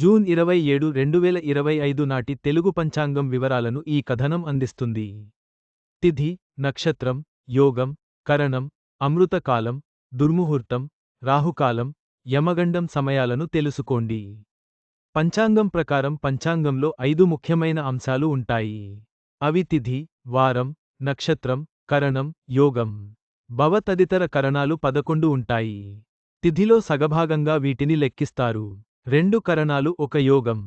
June ఇరవై ఏడు రెండు వేల ఇరవై ఐదు నాటి తెలుగు పంచాంగం వివరాలను ఈ కథనం అందిస్తుంది. తిథి నక్షత్రం యోగం కరణం అమృతకాలం దుర్ముహూర్తం రాహుకాలం యమగండం సమయాలను తెలుసుకోండి. పంచాంగం ప్రకారం పంచాంగంలో ఐదు ముఖ్యమైన అంశాలు ఉంటాయి. అవి తిథి వారం నక్షత్రం కరణం యోగం. భవ తదితర కరణాలు పదకొండు ఉంటాయి. తిథిలో సగభాగంగా వీటిని లెక్కిస్తారు. రెండు కరణాలు ఒక యోగం.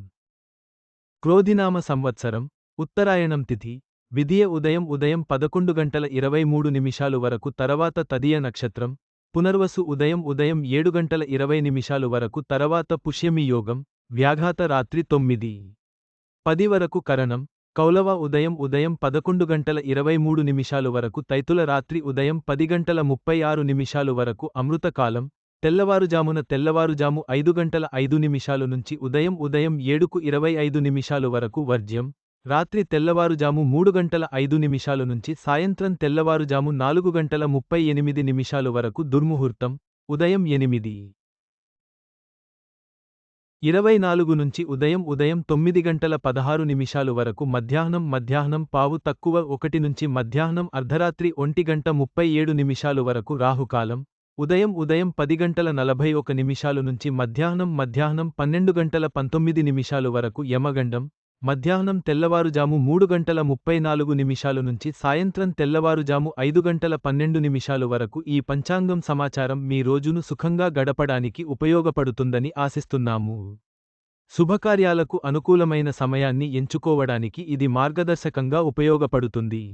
క్రోధినామ సంవత్సరం ఉత్తరాయణం తిథి విధియ ఉదయం ఉదయం పదకొండు గంటల ఇరవై మూడు నిమిషాలు వరకు తర్వాత తదియ నక్షత్రం పునర్వసు ఉదయం ఉదయం ఏడు గంటల ఇరవై నిమిషాలు వరకు తర్వాత పుష్యమి యోగం వ్యాఘాత రాత్రి తొమ్మిది. పది వరకు కరణం కౌలవ ఉదయం ఉదయం పదకొండు గంటల ఇరవై మూడు నిమిషాలు వరకు తైతుల రాత్రి ఉదయం పది గంటల ముప్పై ఆరు నిమిషాలు వరకు అమృతకాలం తెల్లవారుజామున తెల్లవారుజాము ఐదు గంటల ఐదు నిమిషాలు నుంచి ఉదయం ఉదయం ఏడుకు ఇరవై ఐదు నిమిషాలు వరకు వర్జ్యం. రాత్రి తెల్లవారుజాము మూడు గంటల ఐదు నిమిషాలు నుంచి సాయంత్రం తెల్లవారుజాము నాలుగు గంటల ముప్పై ఎనిమిది నిమిషాలు వరకు దుర్ముహూర్తం. ఉదయం ఎనిమిది. ఇరవై నాలుగు నుంచి ఉదయం ఉదయం తొమ్మిది గంటల పదహారు నిమిషాలు వరకు మధ్యాహ్నం మధ్యాహ్నం పావు తక్కువ ఒకటి నుంచి మధ్యాహ్నం అర్ధరాత్రి ఒంటి గంట ముప్పై ఏడు నిమిషాలు వరకు రాహుకాలం. ఉదయం ఉదయం పది గంటల నలభై ఒక నిమిషాలు నుంచి మధ్యాహ్నం మధ్యాహ్నం పన్నెండు గంటల పంతొమ్మిది నిమిషాలు వరకు యమగండం మధ్యాహ్నం తెల్లవారుజాము మూడు గంటల ముప్పై నాలుగు నిమిషాలు నుంచి సాయంత్రం తెల్లవారుజాము ఐదు గంటల పన్నెండు నిమిషాలు వరకు ఈ పంచాంగం సమాచారం మీ రోజును సుఖంగా గడపడానికి ఉపయోగపడుతుందని ఆశిస్తున్నాము. శుభకార్యాలకు అనుకూలమైన సమయాన్ని ఎంచుకోవడానికి ఇది మార్గదర్శకంగా ఉపయోగపడుతుంది.